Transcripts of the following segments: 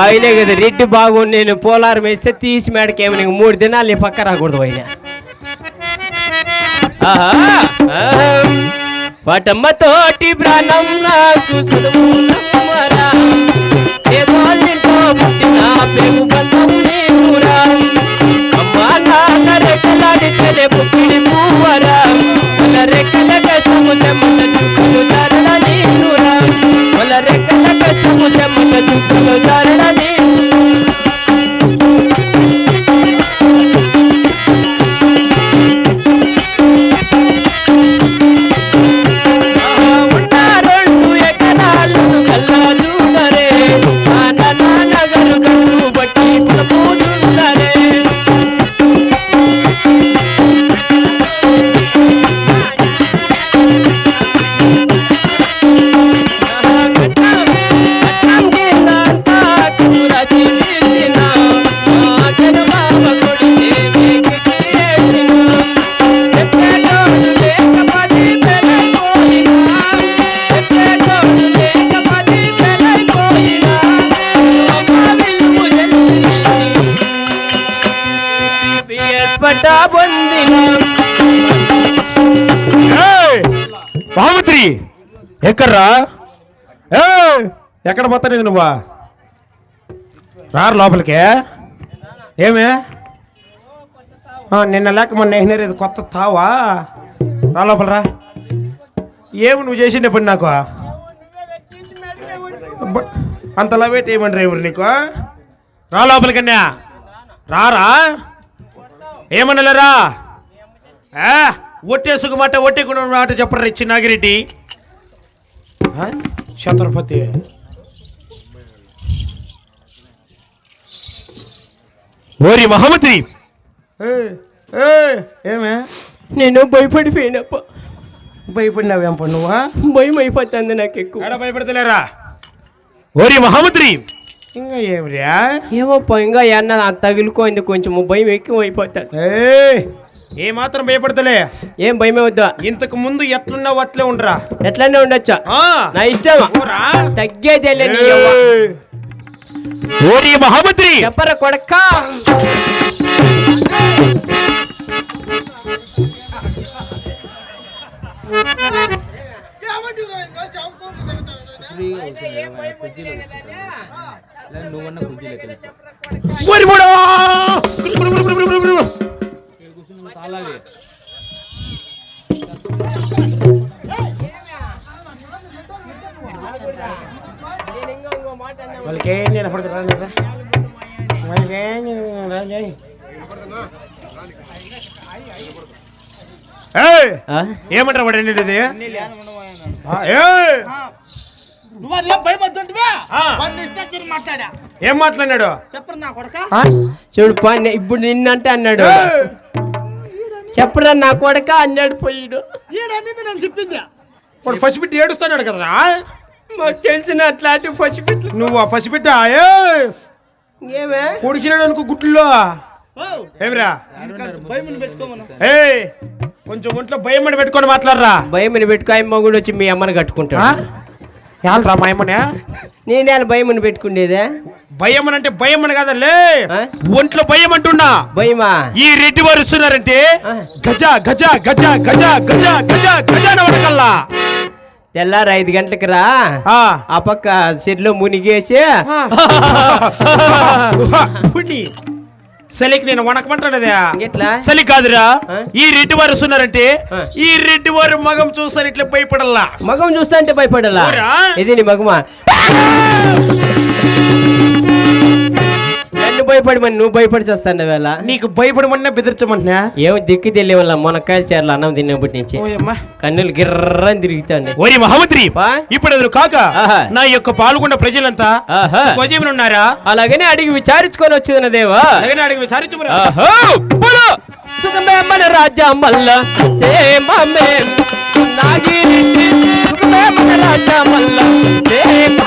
ఆయనే కదా రెడ్డి బాగుండి నేను పోలారం వేస్తే తీసి మేడకి ఏమి నీకు మూడు దినాలు నీ పక్క రాకూడదు ఆయన పటమ్మ తోటి ప్రాణం నాకు చదువునమ్మరా. ఏ అమ్మా నాన్న రెక్కలాడితేనే వాళ్ళ రెక్కల కష్టము చెమ్మట చుక్కలు జారడ నీనురా. వాళ్ళ రెక్కల కష్టము చెమ్మట చుక్కలు మహామంత్రి ఎక్కడ్రా? ఏయ్! ఎక్కడ పోతానేది నువ్వా? రారు లోపలికే. ఏమే? ఆ, నిన్న లేక మొన్న వేసినారు ఇది కొత్త తావా? రా లోపలరా. ఏమి నువ్వు చేసిండే పని నాకు అంతలా వెయిట్ ఏమని డ్రైవర్ నీకు? రా లోపలికన్నా రారా? ఏమనలేరా ఏ? ఒట్టేసుకు మాట ఒట్టేకుండా మాట చెప్పరు ఇచ్చి నాగిరెడ్డి? ఛత్రపతి. ఓరి మహమ్మద్రి ఏమే? నేను భయపడిపోయినప్ప. భయపడినావేం నువ్వా? భయం అయిపోతుంది నాకు ఎక్కువ ఎడ భయపడతలేరా? ఓరి మహమ్మద్రి ఇంకా ఏమిరా? ఏమో ఇంకా ఎన్న తగులుకోయింది కొంచెం భయం ఎక్కువ అయిపోతుంది ఏ మాత్రం భయపడతలే. ఏం భయమే వద్దా? ఇంతకు ముందు ఎట్లున్నావు అట్లే ఉండరా. ఎట్లనే ఉండొచ్చా. ఆ, నా ఇష్టమా? యవ్వ. ఏయ్. ఓరి మహామంత్రి. చెప్పరా కొడక్క మూడా! గురు, గురు. వాళ్ళకి వినపడదు? ఏమంటారు వాడు మాట్లాడా? ఏం మాట్లాడినాడు? చెప్పరు నా కొడక? చూడు ఇప్పుడు నిన్నంటే అన్నాడు! చెప్పరా నా కొడక అన్నాడు పోయిడు. ఈడనేది నేను చెప్పింది. వాడు పసిబిడ్డ ఏడుస్తున్నాడు కదరా? మాకు తెలిసిన అట్లాంటి పసిపిట్లు నువ్వు ఆ పసిబిడ్డ ఏమే? పొడిచినాడు అనుకో గుట్లో ఓ, ఏమిరా? ఏయ్! కొంచెం ఒంట్లో భయం అని పెట్టుకొని మాట్లాడరా. భయమని పెట్టుకో అమ్మ కూడా వచ్చి మీ అమ్మని కట్టుకుంటాడు. యాలరా మా అమ్మనే? నేనే భయమని పెట్టుకునేదే? భయం అని అంటే భయం అని కదలే? ఒంట్లో భయం అంటున్నా భయమా? ఈ రెడ్డి వారు వస్తున్నారంటే. గజ గజ గజ గజ గజ గజ గజ నవడకల్లా తెల్లారు ఐదు గంటలకు రా. ఆ. పక్క చెట్లో మునిగేసి. సలికి నేను వణకమంటానదే. ఎట్లా సలి కాదురా? ఈ రెడ్డి వారు వస్తున్నారంటే. ఈ రెడ్డి వారు మగం చూస్తారు ఇట్లా భయపడల్లా. మగం చూస్తా అంటే భయపడాలా ఊరా? ఇది నీ మగమా? నన్ను భయపడి మరి నువ్వు భయపడి చేస్తాను వేళ? నీకు భయపడమన్నా బెదిరించమంటున్నా? ఏమో దిక్కు తెలియ వల్ల మునక్కాయలు చేరలు అన్నం తిన్నప్పటి నుంచి కన్నులు గిర్రని తిరుగుతాండి. ఓరి మహమ్మద్రి. ఇప్పుడు ఎదురు కాక ఆహా. నా యొక్క పాల్గొన్న ప్రజలంతా ఉన్నారా అలాగనే అడిగి విచారించుకొని వచ్చింది దేవా. అలాగనే అడిగి! సుఖమే మన రాజా మల్ల. నాగిరెడ్డి సుఖమే మన రాజా మల్ల. చేమమే.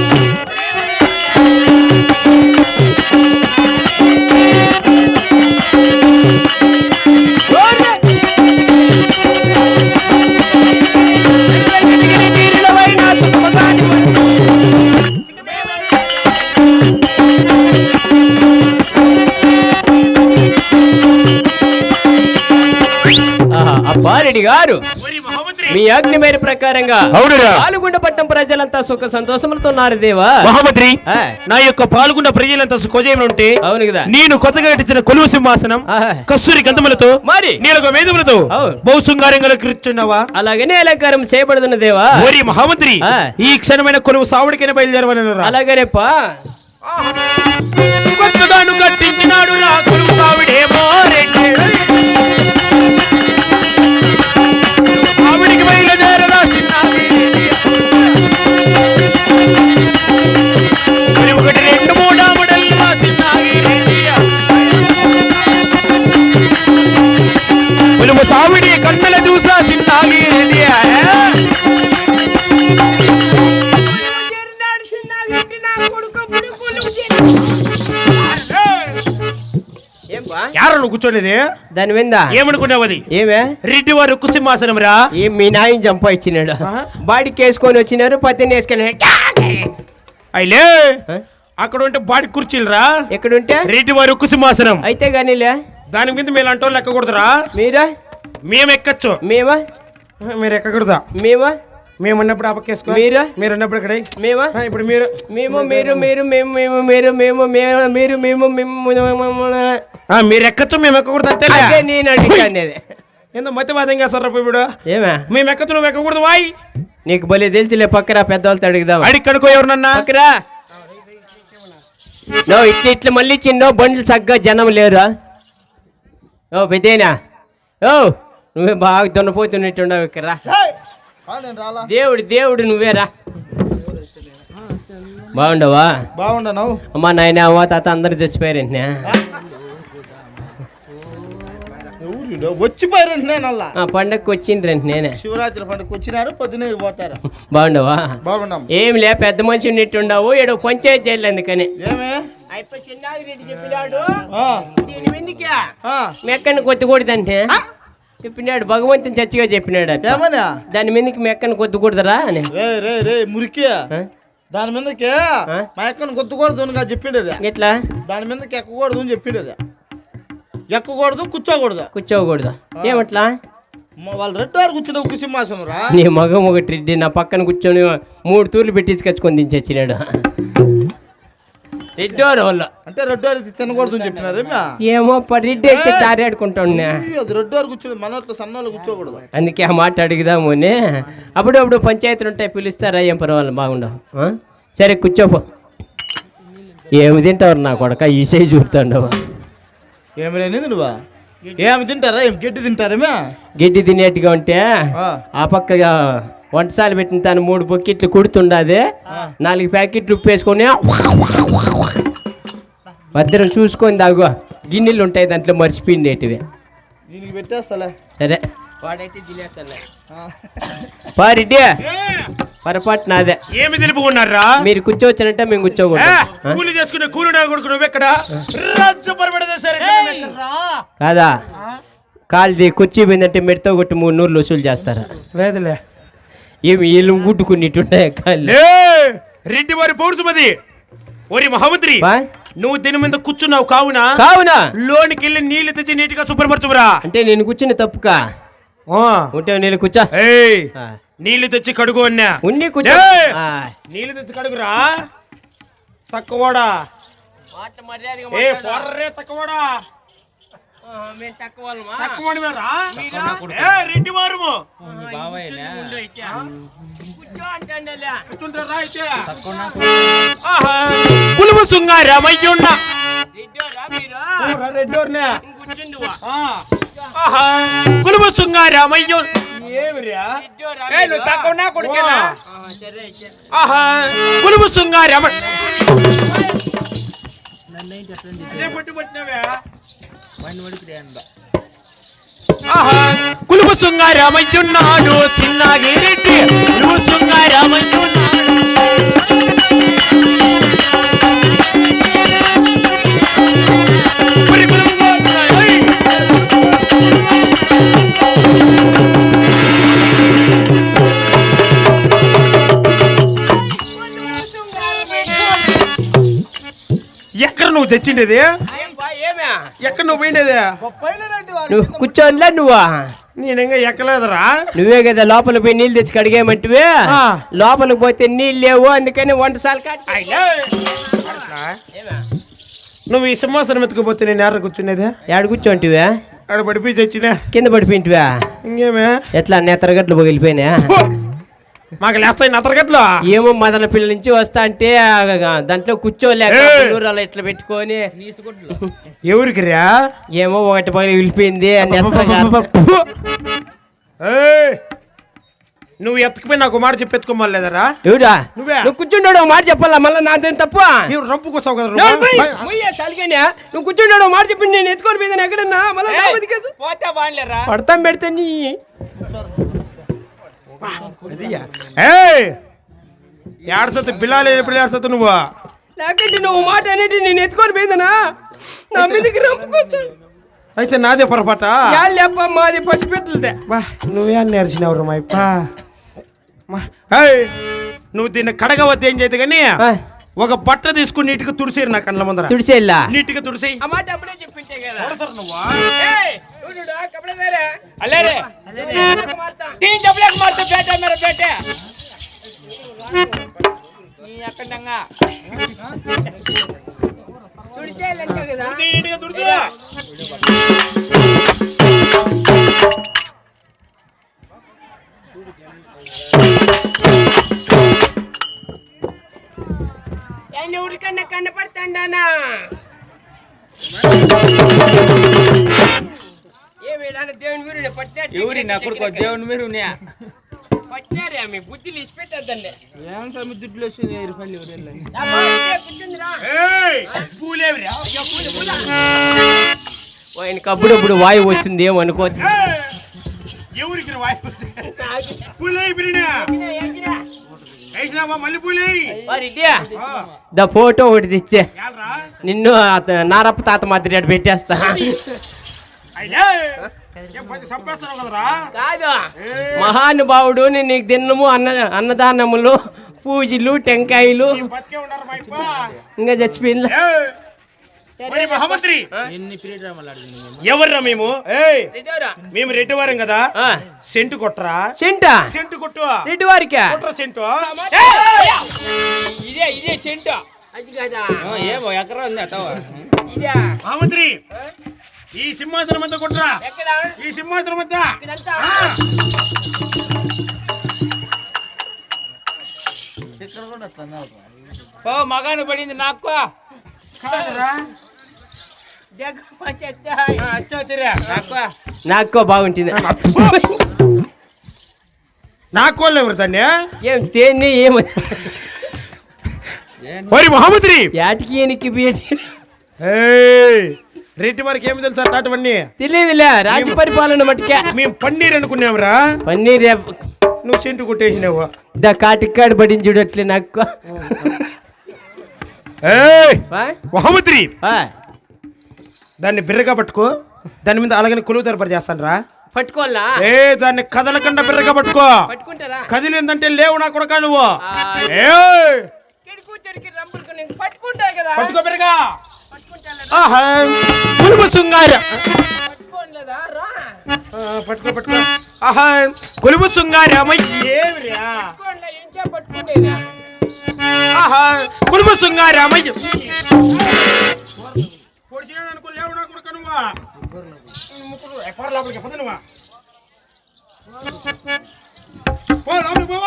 ఆజ్ఞ మేర ప్రకారంగా పాల్గొండ పట్టం ప్రజలంతా సుఖ సంతోషములతో ఉన్నారు దేవా. మహామంత్రి నా యొక్క పాల్గొన్న ప్రజలంతా సుఖజయం ఉంటే అవును కదా. నేను కొత్తగా కట్టించిన కొలువు సింహాసనం కస్తూరి గంధములతో మరి? నీలక వేదములతో అవును. బహు శృంగారంగా కూర్చున్నావా అలాగనే అలంకారం చేయబడుతున్న దేవా. ఓరి మహామంత్రి. ఈ క్షణమైన కొలువు సావుడికైనా బయలుదేరవనరా అలాగనే పా. కొత్తగాను కట్టించినాడు రా కొలువు సావుడేమో రెడ్డి. కొలువు సావుడి కన్నుల చూసా చిన్నాగి రెడ్డి. ఏం? బా? యారు నువ్వు కూర్చోలేదే దాని మీద? ఏమనుకున్నావు అది? ఏమే? రెడ్డి వారు కుసింహాసనం రా. ఏం మీ నాయన చంపాయిచ్చినాడు ఆ? బాడీకి వేసుకొని వచ్చినారు పత్తిని వేసుకొని అయిలే? అక్కడ ఉంటే బాడి కుర్చీలు రా. ఎక్కడుంటే? రెడ్డి వారు కుసింహాసనం. అయితే గానీలే. దాని మీద మీరు అంటో లెక్కకూడదురా మీరా? మేము ఎక్కచ్చు మేమా? మీరు ఎక్కకూడదా మేమా? మేము ఉన్నప్పుడు అపకేసుకో మీరా? మీరు ఉన్నప్పుడు ఇక్కడ మేమా? ఆ, ఇప్పుడు మీరు. మేము మీరు మీరు మేము మేము మీరు మేము మేము మీరు మేము మేము ఆ, మీరు ఎక్కచ్చు మేము. ఎక్కకూడదు అంతే నేను అడిగాను ఏందో మతివాదంగా సార్ ఇప్పుడు. ఏమా? మేము ఎక్కచ్చు నువ్వు ఎక్కకూడదు వాయ్. నీకు భలే తెలిసిలే పక్కరా పెద్దవాళ్ళతో అడుగుదాం అడిగి కనుకో ఎవరినన్నా? పక్కరా? నో ఇట్లా ఇట్లా మళ్ళీ చిన్నో బండ్లు చక్కగా జనం లేరా? ఓ పెద్దేనా ఓ నువ్వే బాగా దున్నపోతున్నట్టుండవు ఇక్కడ దేవుడు దేవుడు నువ్వేరా బాగుండవా? బాగుండను అమ్మా నాయన అవ్వ తాత అందరు చచ్చిపోయారంటే అలా పండగకి వచ్చిండ్రంట నేనే. శివరాత్రి పండుగ వచ్చినారు పొద్దునే పోతారు. బాగుండవా? బాగున్నాం ఏం లే పెద్ద మనిషి ఉన్నట్టుండవు ఏడో పంచాయతీ జైలు అందుకని. అయిపోయి చిన్నాగిరెడ్డి చెప్పినాడు. దీని మీదకే ఆ, మెక్కను కొత్తకూడదంటే. చెప్పినాడు భగవంతుని చచ్చిగా చెప్పినాడు. ఏమన్నా? దాని మీదకి మెక్కను కొత్తకూడదురా అని. రే రే రే మురికి? దాని మీదకి ఆ? మా ఎక్కను కొత్తకూడదు అని చెప్పిండేది ఎట్లా? దాని మీదకి ఎక్కకూడదు అని చెప్పిండేది ఎక్కకూడదు కూర్చోకూడదు. కూర్చోకూడదు. ఏమట్లా? వాళ్ళు రెడ్డి వారు కూర్చున్న కుసింహాసనం రా. నీ మగం ఒకటి రెడ్డి నా పక్కన కూర్చొని మూడు తూర్లు పెట్టించుకొచ్చుకొని దించొచ్చినాడు రెడ్డోరు వాళ్ళు. అంటే రెడ్డి వారు తినకూడదు అని చెప్పినారు ఏమే? రెడ్డి అయితే తారాడుకుంటాను అయ్యో, అది రెడ్డి వారు కూర్చుని మనోట్లో సన్నోళ్ళు కూర్చోకూడదు. అందుకే ఆ మాట అడుగుదాము అని అప్పుడప్పుడు పంచాయతీలు ఉంటాయి పిలుస్తారా ఏం పర్వాలేదు బాగుండవు? సరే కూర్చోపో. ఏమి తింటావు నా కొడక? ఈ సైజు చూపుతాండవు? ఏమి లేనిది నువ్వా? ఏమి తింటారా? ఏం గడ్డి తింటారేమే గిడ్డి తినేట్టుగా ఉంటే ఆ, ఆ పక్క వంటసాల పెట్టిన తాను మూడు బొక్కిట్లు కుడుతుండది. నాలుగు ప్యాకెట్లు ఉప్పు వేసుకొని భద్రం చూసుకొని దాగు గిన్నెలు ఉంటాయి దాంట్లో మర్చిపోయిండేటివి దీనికి పెట్టేస్తాలే. సరే. వాడైతే. పారెడ్డి పొరపాటు నాదే. ఏమి తెలుపుకున్నారా? మీరు కూర్చోవచ్చానంటే మేము కూర్చోకూడదు? కూలి చేసుకునే కూలి కొడుకు నువ్వు ఎక్కడ? కాదా? కాలుది కుర్చీ పోయిందంటే మెడతో కొట్టి మూడు నూరులు వసూలు చేస్తారా? లేదులే. ఏమి వీళ్ళు గుట్టుకున్నట్టుంటాయి కాళ్ళు? లే రెడ్డి వారి పౌరుషమది ఓరి మహామంత్రి? నువ్వు దీని మీద కూర్చున్నావు కావున? కావునా? లోనికి వెళ్ళి నీళ్ళు తెచ్చి నీటిగా శుభ్రపరచురా అంటే నేను కూర్చుని తప్పుకా. ఉంటే నేను కూర్చో. నీళ్ళు తెచ్చి కడుగు అన్నా. ఉండి కూర్చో. నీళ్ళు తెచ్చి కడుగురా. తక్కువడా? ఏ పొర్రే తక్కువడా తక్కువడివేరా? ఏ, రెడ్డి వారము కూర్చుంటారా అయితే? ఆహా. కులుము సుంగారమయ్యున్న ఊరా రెడ్డోర్నే. ఆ. ఆహా. కులుము సుంగారమయ్యు ఏమిరా ఏ, నువ్వు తక్కువ నా కొడుకేనా? ఆహా. కులుము సుంగారమ అదే పట్టు పట్టినవే ఆహా కులుపు సుంగారమయ్యున్నాడు చిన్నగిరెడ్డి కులుపు సుంగారమయ్యున్నాడు ఎక్కడ నువ్వు తెచ్చిండేది? ఎక్కడ నువ్వు పోయిండేది నువ్వు కూర్చోనిలే నువ్వా. నేను ఇంకా ఎక్కలేదురా. నువ్వే కదా లోపలికి పోయి నీళ్ళు తెచ్చి కడిగేయమంటివే? ఆ. లోపలికి పోతే నీళ్ళు లేవు అందుకని వంటసాలు. నువ్వు ఈ సింహాసనం ఎత్తుకుపోతే నేను ఎర్ర కూర్చునేదే? ఏడు కూర్చోంటివే? ఆడ పడిపోయి చచ్చినా. కింద పడిపోయింటివా? ఇంకేమే? ఎట్లా నెత్తరగట్లు పగిలిపోయినా హో! మాకు లేస్తాయి నతరగట్లో ఏమో మదన పిల్లల నుంచి వస్తా అంటే దాంట్లో కూర్చోలేక! దూరాలు ఇట్లా పెట్టుకొని. ఎవరికి రా ఏమో ఒకటి వెళ్ళిపోయింది నెత్తరగా ఏయ్! నువ్వు ఎత్తుకుపోయి నాకు మాట చెప్పి ఎత్తుకోమలేదరా ఎవడా? నువ్వే. నువ్వు కూర్చుంటాడు మాట చెప్పాలా? మళ్ళీ నాదేం తప్ప? నీవు రంపు కోసావు కదా నువ్వు. నువ్వు కూర్చుంటాడు మాట చెప్పి నేను ఎత్తుకొని పోయిందని ఎక్కడన్నా? మళ్ళీ నా పడతాం పెడితే నీ ఏడసత్తు బిల్లాలు ఎప్పుడు ఏడసత్తు నువ్వు? లేకంటే నువ్వు మాట అనేది నేను ఎత్తుకొని పోయిందనా? నా మీదకి అయితే నాదే పొరపాట? లేప్ప మాది పసిపెత్తలదే. బా నువ్వే నేర్చినవరు మా ఇప్ప నువ్వు దీన్ని కడగవద్దు ఏం చేయదు కానీ ఒక బట్ట తీసుకుని నీటికి తుడిసేరు నా కళ్ళ ముందర. తుడిసేలా? నీటికి తుడిసి అమ్మాట అప్పుడే చెప్పింటే కదా. అల్లరే తీన్ చెప్పలేక మారుతా. బేట మేర బేట నీ అక్కడంగా తుడిచేయాలంటే కదా. తుడిచేయా ఏంటి ఊరికన్నా కనపడతాండానా? దేవుని ఎవరి నా కొడుకు దేవుని మీరు పట్టినారే మీ బుద్ధిలు ఇచ్చిపెట్టద్దండి ఏం స్వామి దుడ్లు వచ్చింది రూపాయలు ఎవరు ఏయ్, పూలేవిరా? ఆయనకి అప్పుడప్పుడు వాయువు వస్తుంది ఏమనుకోవద్దు ఏయ్, ఎవరికి రా వాయి వచ్చే? ద ఫోటో ఒకటి తెచ్చే. నిన్ను నారప్ప తాత మాదిరి అటు పెట్టేస్తా. కాదు. మహానుభావుడు నేను నీకు దిన్నము అన్న అన్నదానములు పూజలు టెంకాయలు. ఇంకా చచ్చిపోయింది? మహామంత్రి! ఎవర్రా మేము? మేము రెడ్డి వారం కదా సెంటు కొట్టరా? చెంట సెంటు కొట్టు రెడ్డి వారికా కొట్టరా సెంటు? ఇదే ఇదే చెంటు అది కదా. ఏమో ఎకరా ఉంది అటవ? ఇదా. మహామంత్రి! ఈ సింహాసనం అంతా కొట్టరా? ఈ సింహాసనం అంతా? మగాను పడింది నాకు. కాదురా. నాకు నాకు బాగుంటుంది. నా కోళ్ళు ఎవరు దాన్ని ఏం తేన్ని ఏం మరి మహామంత్రి! యాటికి ఏయ్, రెడ్డి వారికి ఏమి తెలుసా తాటవన్నీ తెలియదులే రాజ్య పరిపాలన మట్టుకే. మేము పన్నీర్ అనుకున్నాంరా? పన్నీర్ నువ్వు చెంటు కొట్టేసినావు. ద కాటికాడు పడింది చూడట్లే నాకు. ఆ, దాన్ని బిర్రగా పట్టుకో. దాని మీద అలాగని కొలువు తెరపరి చేస్తాను రా పట్టుకోవాలా? ఏ దాన్ని కదలకుండా బిర్రగా పట్టుకో. పట్టుకుంటారా? కదిలిందంటే లేవు నా కొడక నువ్వు. పట్టుకో బిర్రగా. పులుపు శృంగార. పట్టుకో పట్టుకో. ఆహా. కొలుపు శృంగార అమ్మ ఏమిరా? పట్టుకోండి ఆహా. కులుపు శృంగార నువ్వు? ముక్కుడు ఎక్కడ లోపలికి పద పో లోపలికి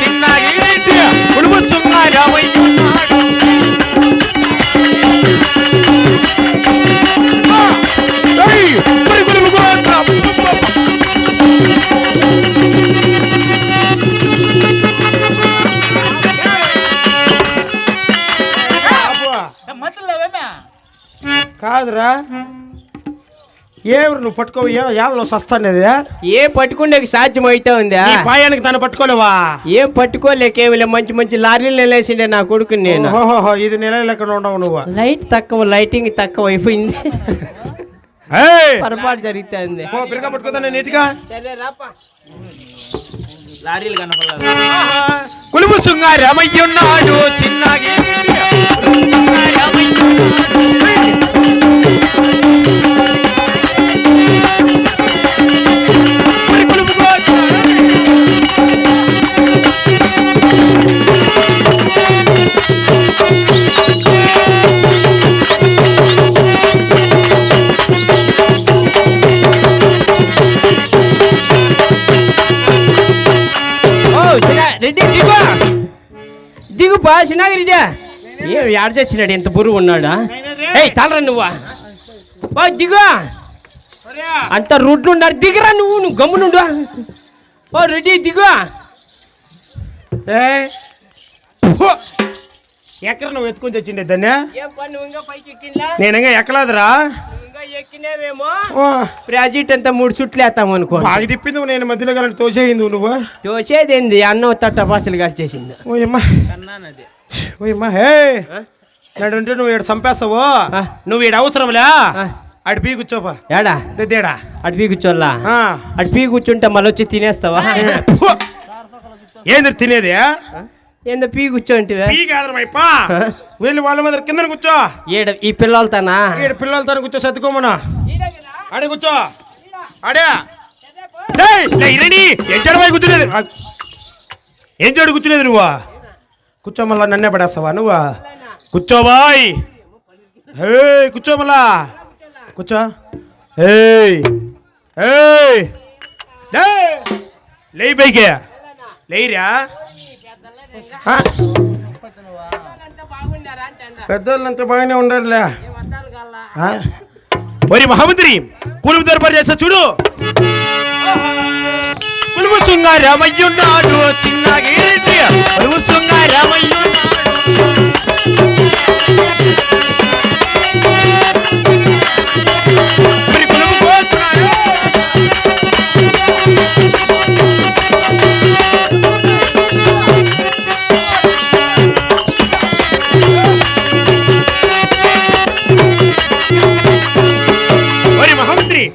చిన్న పులుపు సుంగ రమయ్యున్నాడు. కాదురా ఏమి నువ్వు పట్టుకో? యాదలో సస్తానేది ఏ పట్టుకుండే సాధ్యం అయితే ఉందా పాయానికి తను పట్టుకోలేవా? ఏం పట్టుకోలేకేమిలే మంచి మంచి లారీలు నిలేసిండే నా కొడుకు నేను. ఇది నెల లెక్క ఉండవు నువ్వు. లైట్ తక్కువ లైటింగ్ తక్కువ అయిపోయింది! పొరపాటు జరుగుతుంది. పో బిరగా పట్టుకోదా నీటిగా. సరే రాపా. లారీలు కనపడాలి కులుపు శృంగారి అమయ్యున్నాడు చిన్నగి. దిగుపా చిన్నగా రెడ్డి ఏం ఏడ చచ్చినాడు? ఎంత బురువు ఉన్నాడా? ఏయ్ తలరా నువ్వా. ఓ దిగు. అంత రూట్లు ఉన్నారు. దిగరా నువ్వు నువ్వు గమ్మునుండు ఓ రెడ్డి దిగు. ఏయ్. ఎక్కడ నువ్వు ఎత్తుకొని తెచ్చిండే దాన్ని? నేను ఇంకా ఎక్కలేదురా. ఎక్కినేవేమో? ప్రాజెక్ట్ అంతా మూడు చుట్లు వేస్తాం అనుకో బాగా తిప్పింది నేను మధ్యలో కలిసి తోసేయింది నువ్వు దోసేదేంది అన్నం తట్ట పాసలు కాల్చేసింది. ఓయమ్మా. కన్నానది. ఓయమ్మా హే. నడుంటే నువ్వు ఇక్కడ చంపేస్తావు. నువ్వు ఈడ అవసరంలే. అడి పీ కూర్చోపా. ఏడా? దేడా? అటు పీ కూర్చోల్లా? అటు పీ కూర్చుంటే మళ్ళీ వచ్చి తినేస్తావా ఏంది తినేది? ఏందో పీ కూర్చోంటివే. పీ కాదరమైపా వెళ్ళి వాళ్ళ మీద కింద కూర్చో. ఈడ ఈ పిల్లలతోనా? ఈడ పిల్లలతో కూర్చో సర్దుకోమను ఆడే కూర్చో. ఇరేని, ఏం చెడబాయి కూర్చునేది? ఏం చెడు కూర్చునేది నువ్వు? కూర్చో మళ్ళా నన్నే పడేస్తావా నువ్వు? కూర్చోబాయ్ హే కూర్చో మళ్ళా. కూర్చో. ఏయ్ ఏయ్. డేయ్, లేయ్ పైకి. లేయిరా. ఆ, పెద్దోళ్ళంతా బాగానే ఉండాలిలే? మరి మహామంత్రి కులుపు దర్బారు చేస్తా చూడు. కులుపు శృంగారమయ్యున్నాడు చిన్న గిరెడ్డి. కులుపు శృంగారమయ్యున్నాడు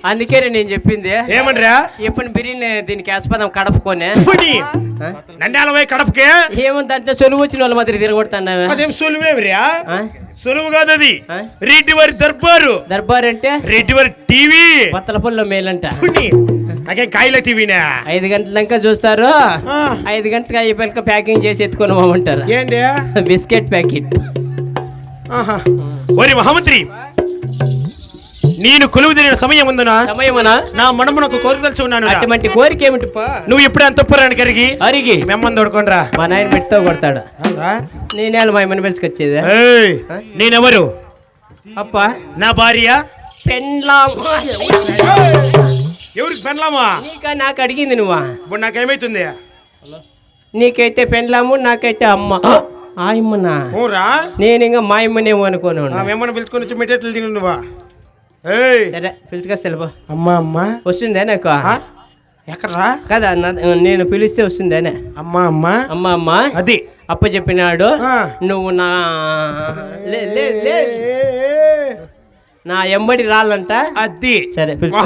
అందుకే నేను చెప్పింది. ఏమనరా ఎప్పుడు బిర్యానీ దీనికి ఆస్పదం కడపుకొని. పుని. నంద్యాల పోయి కడపకే? ఏమో దాంట్లో చొలువు వచ్చిన వాళ్ళ మాదిరి తిరగొడుతున్నావే? అదేం సులువేమిరా? సులువు కాదు అది? రెడ్డి వారి దర్బారు. దర్బార్ అంటే రెడ్డి వారి టీవీ. కొత్తల పుల్ల మేలంట. నాకేం కాయల టీవీనా? ఐదు గంటల దాకా చూస్తారు. ఐదు గంటలకు అయిపోయాక ప్యాకింగ్ చేసి ఎత్తుకొని పోమంటారు. ఏంది? Biscuit packet. ఆహా. ఓరి మహామంత్రి నేను కొలువు తిరిగిన సమయం ఉందనా? సమయమనా? నా మనమునకు కోరికదలిచి ఉన్నాను రా. అటువంటి కోరిక ఏమిటి నువ్వు ఎప్పుడు అంతఃపురానికి కరిగి అరిగి మెమ్మని తోడుకోనరా మా నాయన పెట్టుతో కొడతాడు. నేనే మా అమ్మని పిలుచుకొచ్చేది ఏయ్, నేనెవరు? అప్ప. నా భార్య? పెండ్లా ఎవరికి పెనలామా? నీక నాకు అడిగింది నువ్వా? ఇప్పుడు నాకేమైతుంది? నీకైతే పెండ్లాము నాకైతే అమ్మ. ఆయమ్మనా నేను ఇంకా మా అమ్మనేమో అనుకోను పిలుచుకొని వచ్చి మెట్టెట్లు దిగు నువ్వా? సరే పిలుచుకొస్తే వెళ్ళిపో. అమ్మా అమ్మా. వస్తుందే నాకు? ఎక్కడ్రా? కదా నేను పిలిస్తే వస్తుందేనే అమ్మా అమ్మా. అమ్మ అమ్మ. అది. అప్ప చెప్పినాడు. నువ్వు నా లే లే లే. నా ఎంబడి రాళ్ళంట అది. సరే పిలుచు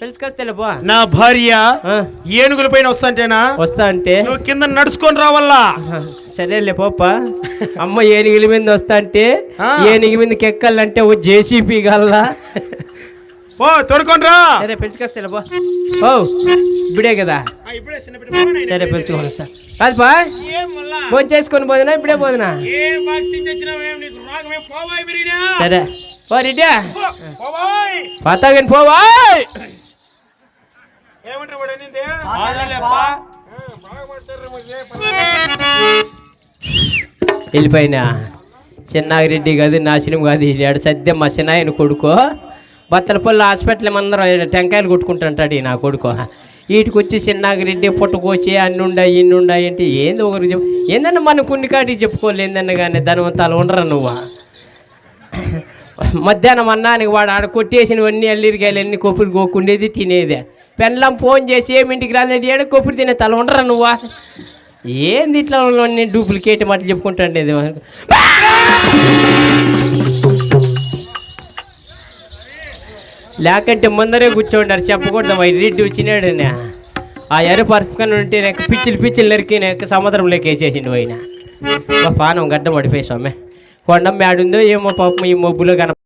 వెళ్ళిపో. నా భార్య ఏనుగుల పైన వస్తాంటేనా? వస్తా అంటే? నువ్వు కింద నడుచుకొని రావాలా సరేలే పోప్ప. అమ్మ ఏనుగుల మీద వస్తా అంటే. ఏనుగు మీదకి ఎక్కాలంటే ఓ జేసీపీ గల్లా. పో తోడుకొని రా. సరే పిలుచుకొస్తే వెళ్ళిపో. ఓ ఇప్పుడే కదా? సరే పిలుచుకొని వస్తా. కాదు పా. ఏం మళ్ళా? ఫోన్ చేసుకొని పోదునా? ఇప్పుడే పోదునా? సరే. ఓ రెడ్డి. పో, పోవాయ్. ఏమంటారు వాడు అనింది? పని? వెళ్ళిపోయినా. చిన్నాగిరెడ్డి కాదు నాశనం కాదు ఈనాడు సద్యం మా చిన్నాయన కొడుకు. బత్తలపల్లి హాస్పిటల్ అందరం టెంకాయలు కొట్టుకుంటుంటాడు ఈ నా కొడుకు. వీటికి వచ్చి చిన్నాగిరెడ్డి ఉండాయి ఇన్ని ఉండాయి అంటే ఏంది ఒకరికి చెప్పు. ఏందన్నా మనం కొన్ని కాటికి చెప్పుకోవాలి ఏందన్నా కానీ ధనవంతాలు ఉండరా నువ్వు? మధ్యాహ్నం అన్నానికి వాడు ఆడ కొట్టేసినవన్నీ అల్లిరికాయలు అన్ని కొప్పుడు కోకుండేది తినేదే. పెళ్ళం ఫోన్ చేసి ఏమింటికి రాలేదు ఏడు కొప్పుడు తినే తల ఉండరా నువ్వా? ఏంది ఇట్లా నేను డూప్లికేట్ మాటలు చెప్పుకుంటాండేది లేకంటే ముందరే కూర్చోండారు చెప్పకూడదు మా రెడ్డి వచ్చినాడనే. ఆ ఎర్ర పరుపుకొని ఉంటే నాకు పిచ్చిలు పిచ్చిలు నరికి నాకు సముద్రంలోకి వేసేసిండు ఆయన. పానం గడ్డ పడిపోయి స్వామి. కొండ మేడుందో ఏమో పాపం ఈ మబ్బులో కన